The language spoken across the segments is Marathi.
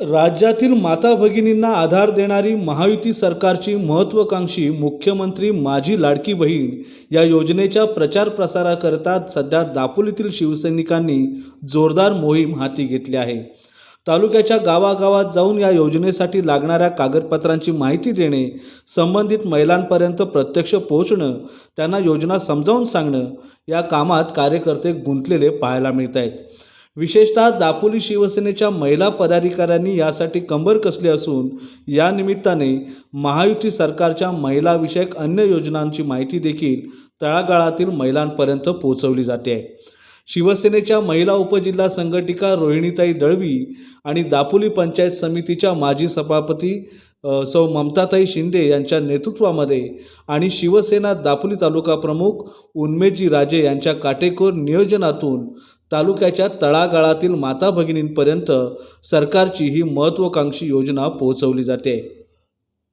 राज्यातील माता भगिनींना आधार देणारी महायुती सरकारची महत्त्वाकांक्षी मुख्यमंत्री माझी लाडकी बहीण या योजनेच्या प्रचार प्रसाराकरता सध्या दापोलीतील शिवसैनिकांनी जोरदार मोहीम हाती घेतली आहे. तालुक्याच्या गावागावात जाऊन या योजनेसाठी लागणाऱ्या कागदपत्रांची माहिती देणे संबंधित महिलांपर्यंत प्रत्यक्ष पोहोचणं त्यांना योजना समजावून सांगणं या कामात कार्यकर्ते गुंतलेले पाहायला मिळत आहेत विशेषतः दापोली शिवसेनेच्या महिला पदाधिकाऱ्यांनी यासाठी कंबर कसली असून या निमित्ताने महायुती सरकारच्या महिलाविषयक अन्य योजनांची माहिती देखील तळागाळातील महिलांपर्यंत पोहोचवली जाते. आहे शिवसेनेच्या महिला उपजिल्हा संघटिका रोहिणीताई दळवी आणि दापोली पंचायत समितीच्या माजी सभापती सौ ममताताई शिंदे यांच्या नेतृत्वामध्ये आणि शिवसेना दापोली तालुका प्रमुख उन्मेजी राजे यांच्या काटेकोर नियोजनातून तालुक्याच्या तळागाळातील माता भगिनींपर्यंत सरकारची ही महत्त्वाकांक्षी योजना पोहोचवली जाते.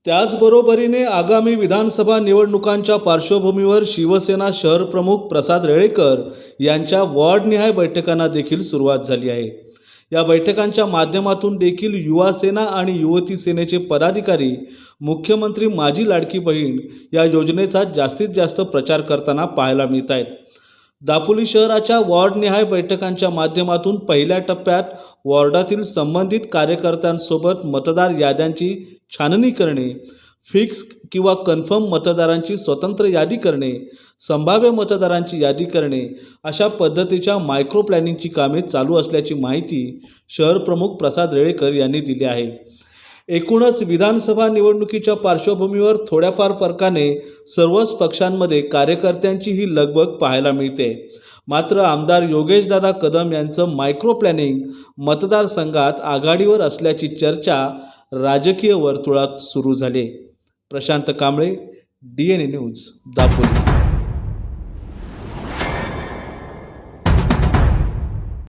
त्याचबरोबरीने आगामी विधानसभा निवडणुकांच्या पार्श्वभूमीवर शिवसेना शहर प्रमुख प्रसाद रेळेकर यांच्या वॉर्डनिहाय बैठकांना देखील सुरुवात झाली आहे. या बैठकांच्या माध्यमातून देखील युवा सेना आणि युवती सेनेचे पदाधिकारी मुख्यमंत्री माझी लाडकी बहीण या योजनेचा जास्तीत जास्त प्रचार करताना पाहायला मिळत आहेत. दापोली शहराच्या वॉर्डनिहाय बैठकांच्या माध्यमातून पहिल्या टप्प्यात वॉर्डातील संबंधित कार्यकर्त्यांसोबत मतदार याद्यांची छाननी करणे फिक्स किंवा कन्फर्म मतदारांची स्वतंत्र यादी करणे संभाव्य मतदारांची यादी करणे अशा पद्धतीच्या मायक्रो प्लॅनिंगची कामे चालू असल्याची माहिती शहर प्रमुख प्रसाद रेळेकर यांनी दिली आहे. एकूणच विधानसभा निवडणुकीच्या पार्श्वभूमीवर थोड्याफार फरकाने सर्वच पक्षांमध्ये कार्यकर्त्यांची ही लगबग पाहायला मिळते. मात्र आमदार योगेशदादा कदम यांचं मायक्रो प्लॅनिंग मतदारसंघात आघाडीवर असल्याची चर्चा राजकीय वर्तुळात सुरू झाली. Prashant Kamble D N A news Dapoli.